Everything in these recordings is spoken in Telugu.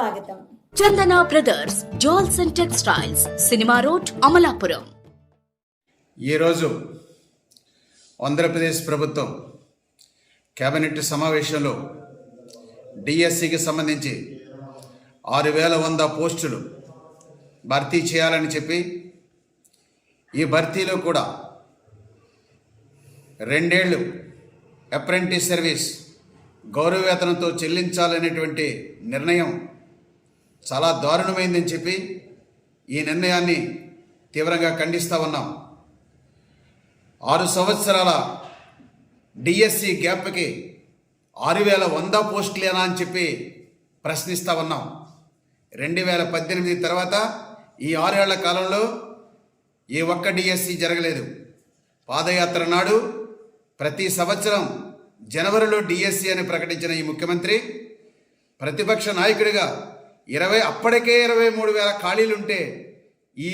స్వాగతం. Chandana brothers jewels and textiles cinema road Amalapuram. ఈరోజు ఆంధ్రప్రదేశ్ ప్రభుత్వం కేబినెట్ సమావేశంలో డిఎస్సికి సంబంధించి ఆరు వేల వంద పోస్టులు భర్తీ చేయాలని చెప్పి ఈ భర్తీలో కూడా రెండేళ్ళు అప్రెంటిస్ సర్వీస్ గౌరవ వేతనంతో చెల్లించాలనేటువంటి నిర్ణయం చాలా దారుణమైందని చెప్పి ఈ నిర్ణయాన్ని తీవ్రంగా ఖండిస్తూ ఉన్నాం. ఆరు సంవత్సరాల డిఎస్సి గ్యాప్కి ఆరు వేల వంద పోస్టులేనా అని చెప్పి ప్రశ్నిస్తూ ఉన్నాం. రెండు వేల పద్దెనిమిది తర్వాత ఈ ఆరేళ్ళ కాలంలో ఏ ఒక్క డిఎస్సి జరగలేదు. పాదయాత్ర నాడు ప్రతి సంవత్సరం జనవరిలో డిఎస్సి అని ప్రకటించిన ఈ ముఖ్యమంత్రి ప్రతిపక్ష నాయకుడిగా ఇరవై అప్పటికే ఇరవై మూడు వేల ఖాళీలుంటే ఈ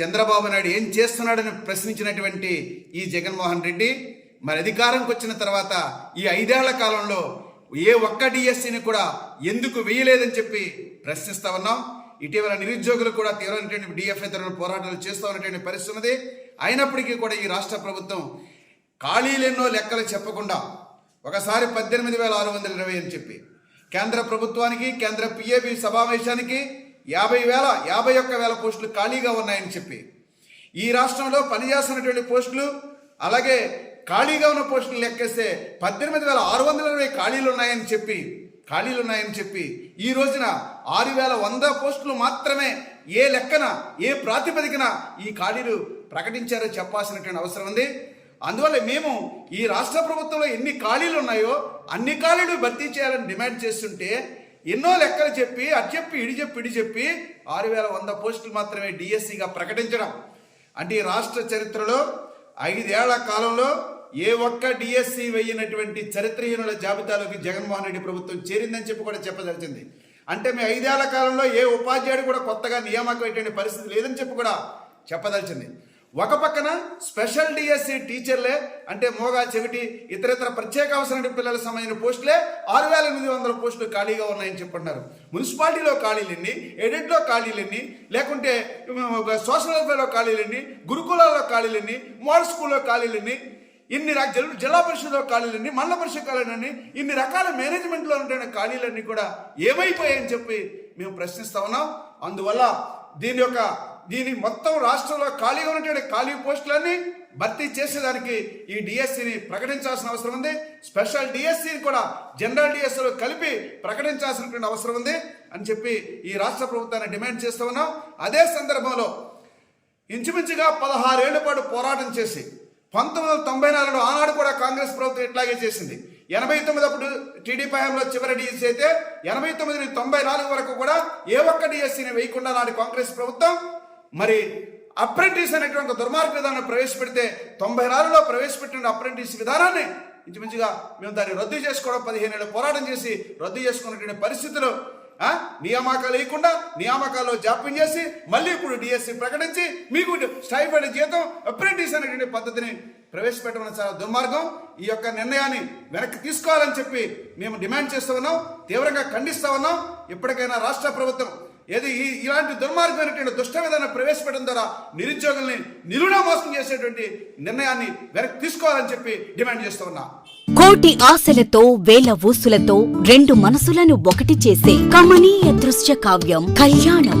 చంద్రబాబు నాయుడు ఏం చేస్తున్నాడని ప్రశ్నించినటువంటి ఈ జగన్మోహన్ రెడ్డి మరి అధికారంకి వచ్చిన తర్వాత ఈ ఐదేళ్ళ కాలంలో ఏ ఒక్క డిఎస్సిని కూడా ఎందుకు వేయలేదని చెప్పి ప్రశ్నిస్తా ఉన్నాం. ఇటీవల నిరుద్యోగులు కూడా తీవ్రమైనటువంటి డిఎఫ్ఐ తరఫున పోరాటాలు చేస్తూ ఉన్నటువంటి పరిస్థితి ఉన్నది. అయినప్పటికీ కూడా ఈ రాష్ట్ర ప్రభుత్వం ఖాళీలెన్నో లెక్కలు చెప్పకుండా ఒకసారి పద్దెనిమిది వేల ఆరు వందల ఇరవై అని చెప్పి కేంద్ర ప్రభుత్వానికి కేంద్ర పిఏబి సమావేశానికి యాభై వేల యాభై ఒక్క వేల పోస్టులు ఖాళీగా ఉన్నాయని చెప్పి. ఈ రాష్ట్రంలో పనిచేస్తున్నటువంటి పోస్టులు అలాగే ఖాళీగా ఉన్న పోస్టులు లెక్కేస్తే పద్దెనిమిది వేల ఆరు వందల ఇరవై ఖాళీలు ఉన్నాయని చెప్పి ఖాళీలు ఉన్నాయని చెప్పి ఈ రోజున ఆరు వేల వంద పోస్టులు మాత్రమే ఏ లెక్కన ఏ ప్రాతిపదికన ఈ ఖాళీలు ప్రకటించారో చెప్పాల్సినటువంటి అవసరం ఉంది. అందువల్ల మేము ఈ రాష్ట్ర ప్రభుత్వంలో ఎన్ని ఖాళీలు ఉన్నాయో అన్ని ఖాళీలు భర్తీ చేయాలని డిమాండ్ చేస్తుంటే ఎన్నో లెక్కలు చెప్పి అది చెప్పి ఇడి చెప్పి ఇడి చెప్పి ఆరు వేల వంద పోస్టులు మాత్రమే డిఎస్సిగా ప్రకటించడం. అంటే ఈ రాష్ట్ర చరిత్రలో ఐదేళ్ళ కాలంలో ఏ ఒక్క డిఎస్సి వెయ్యినటువంటి చరిత్రహీనుల జాబితాలోకి జగన్మోహన్ రెడ్డి ప్రభుత్వం చేరిందని చెప్పి కూడా చెప్పదలిచింది. అంటే మీ ఐదేళ్ళ కాలంలో ఏ ఉపాధ్యాయుడు కూడా కొత్తగా నియామకం పరిస్థితి లేదని చెప్పి కూడా చెప్పదలిచింది. ఒక పక్కన స్పెషల్ డిఎస్సి టీచర్లే అంటే మోగా చెవిటి ఇతరేతర ప్రత్యేక అవసరం పిల్లలకు సంబంధించిన పోస్టులే ఆరు వేల ఎనిమిది వందల పోస్టులు ఖాళీగా ఉన్నాయని చెప్పుంటున్నారు మున్సిపాలిటీలో ఖాళీలు ఎన్ని ఎడిట్లో ఖాళీలు ఎన్ని లేకుంటే సోషల్ వెల్ఫేర్లో ఖాళీలు ఎన్ని గురుకులాల్లో ఖాళీలు ఎన్ని మోడల్ స్కూల్లో ఖాళీలు ఎన్ని ఇన్ని రా- జిల్లా- జిల్లా ఖాళీలన్నీ మండల పరిషత్ ఖాళీలన్నీ ఇన్ని రకాల మేనేజ్మెంట్లో ఉంటున్న ఖాళీలన్నీ కూడా ఏమైపోయాయని చెప్పి మేము ప్రశ్నిస్తా ఉన్నాం. అందువల్ల దీని యొక్క దీని మొత్తం రాష్ట్రంలో ఖాళీగా ఉన్నటువంటి ఖాళీ పోస్టులన్నీ భర్తీ చేసేదానికి ఈ డిఎస్సిని ప్రకటించాల్సిన అవసరం ఉంది. స్పెషల్ డిఎస్సిని కూడా జనరల్ డిఎస్సిలో కలిపి ప్రకటించాల్సినటువంటి అవసరం ఉంది అని చెప్పి ఈ రాష్ట్ర ప్రభుత్వాన్ని డిమాండ్ చేస్తూ ఉన్నాం. అదే సందర్భంలో ఇంచుమించుగా పదహారేళ్ళ పాటు పోరాటం చేసి పంతొమ్మిది వందల తొంభై నాలుగులో ఆనాడు కూడా కాంగ్రెస్ ప్రభుత్వం ఇట్లాగే చేసింది. ఎనభై తొమ్మిది అప్పుడు టీడీపీ హయాంలో చివరి డిఎస్సీ అయితే ఎనభై తొమ్మిది నుంచి తొంభై నాలుగు వరకు కూడా ఏ ఒక్క డిఎస్సీని వేయకుండా నాటి కాంగ్రెస్ ప్రభుత్వం మరి అప్రెంటిస్ అనేటువంటి ఒక దుర్మార్గ విధానం ప్రవేశపెడితే తొంభై నాలుగులో ప్రవేశపెట్టిన అప్రెంటిస్ విధానాన్ని ఇంచుమించుగా మేము దాన్ని రద్దు చేసుకోవడం పదిహేను ఏళ్ళు పోరాటం చేసి రద్దు చేసుకున్నటువంటి పరిస్థితులు నియామకాలు వేయకుండా నియామకాల్లో జాప్యం చేసి మళ్ళీ ఇప్పుడు డిఎస్సి ప్రకటించి మీకు స్టైఫైడ్ జీతం అప్రెంటిస్ అనేటువంటి పద్ధతిని ప్రవేశపెట్టడం చాలా దుర్మార్గం. ఈ యొక్క నిర్ణయాన్ని వెనక్కి తీసుకోవాలని చెప్పి మేము డిమాండ్ చేస్తూ ఉన్నాం తీవ్రంగా ఖండిస్తూ ఉన్నాం. ఇప్పటికైనా రాష్ట్ర ప్రభుత్వం ఏది ఇలాంటి దుర్మార్గమైనటువంటి దుష్ట విధానం ప్రవేశపెట్టడం ద్వారా నిరుద్యోగుల్ని నిరుణ మోసం చేసేటువంటి నిర్ణయాన్ని వెనక్కి తీసుకోవాలని చెప్పి డిమాండ్ చేస్తూ ఉన్నా. కోటి ఆశలతో వేల ఊసులతో రెండు మనసులను ఒకటి చేసే కమనీయ దృశ్య కావ్యం కళ్యాణం.